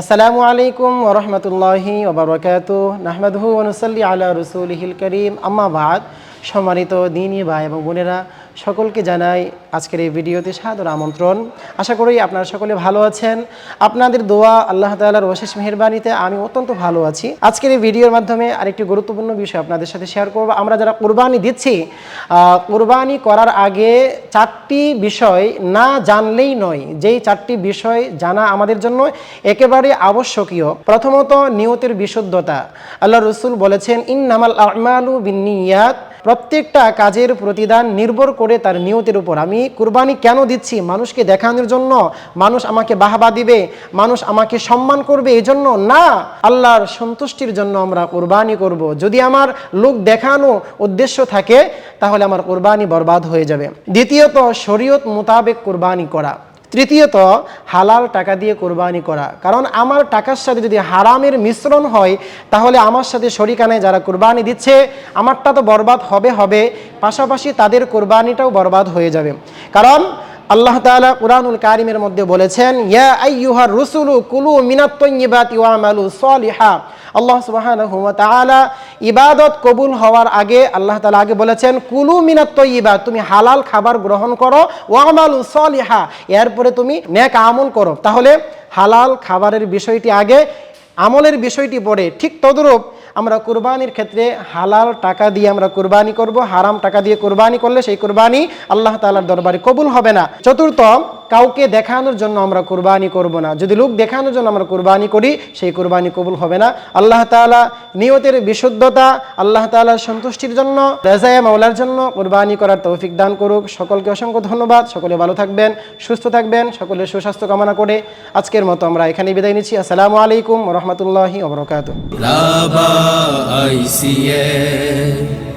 আসসালামু আলাইকুম ওরহমতুল্লাহি ওবরকাত নাহমাদহু অনুসল্লি আলা রসুলহিল করিম। আম্মা বাদ। সম্মানিত দিনই ভাই এবং বোনেরা, সকলকে জানাই আজকের এই ভিডিওতে সাদর আমন্ত্রণ। আশা করি আপনারা সকলে ভালো আছেন। আপনাদের দোয়া আল্লাহ তাআলার অশেষ মেহরবানিতে আমি অত্যন্ত ভালো আছি। আজকের এই ভিডিওর মাধ্যমে আরেকটি গুরুত্বপূর্ণ বিষয় আপনাদের সাথে শেয়ার করব। আমরা যারা কোরবানি দিচ্ছি কোরবানি করার আগে চারটি বিষয় না জানলেই নয়। যেই চারটি বিষয় জানা আমাদের জন্য একেবারে আবশ্যকীয়। প্রথমত, নিয়তের বিশুদ্ধতা। আল্লাহ রসুল বলেছেন ইন নামাল আমালু বিনিয়াত প্রত্যেকটা কাজের প্রতিদান নির্ভর করে তার নিয়তের উপর। আমি কুরবানি কেন দিচ্ছি? মানুষকে দেখানোর জন্য মানুষ আমাকে বাহবা দিবে, মানুষ আমাকে সম্মান করবে এই জন্য না। আল্লাহর সন্তুষ্টির জন্য আমরা কোরবানি করব। যদি আমার লোক দেখানো উদ্দেশ্য থাকে, তাহলে আমার কোরবানি বরবাদ হয়ে যাবে। দ্বিতীয়ত, শরীয়ত মোতাবেক কোরবানি করা। তৃতীয়ত, হালাল টাকা দিয়ে কোরবানি করা। কারণ আমার টাকার সাথে যদি হারামের মিশ্রণ হয়, তাহলে আমার সাথে শরিকানে যারা কোরবানি দিচ্ছে, আমারটা তো বরবাদ হবে হবে, পাশাপাশি তাদের কোরবানিটাও বরবাদ হয়ে যাবে। কারণ আল্লাহ তাআলা কুরআনুল কারিমের মধ্যে বলেছেন, ইয়া আইয়ুহার রুসুলু কুলু মিনাত তাইয়্যিবাতি ওয়ামালু সলিহা। আল্লাহ তাআলা ইবাদত কবুল হওয়ার আগে আল্লাহ তালা আগে বলেছেন, কুলু মিনাত তাইয়্যিবাত তুমি হালাল খাবার গ্রহণ করো, ওয়ামালু সলিহা এরপরে তুমি নেক আমল করো। তাহলে হালাল খাবারের বিষয়টি আগে, আমলের বিষয়টি পড়ে ঠিক তদরূপ আমরা কুরবানির ক্ষেত্রে হালাল টাকা দিয়ে আমরা কুরবানি করব, হারাম টাকা দিয়ে কুরবানি করলে সেই কুরবানি আল্লাহ তালার দরবারে কবুল হবে না। চতুর্থ কাউকে দেখানোর জন্য আমরা কুরবানি করব না। যদি লোক দেখানোর জন্য আমরা কোরবানি করি, সেই কুরবানি কবুল হবে না। আল্লাহ তাআলা নিয়তের বিশুদ্ধতা, আল্লাহ তাআলার সন্তুষ্টির জন্য, রেজায় মাওলার জন্য কুরবানি করার তৌফিক দান করুক। সকলকে অসংখ্য ধন্যবাদ। সকলে ভালো থাকবেন, সুস্থ থাকবেন, সকলের সুস্বাস্থ্য কামনা করে আজকের মতো আমরা এখানে বিদায় নিচ্ছি। আসসালামু আলাইকুম রহমতুল্লাহি ICA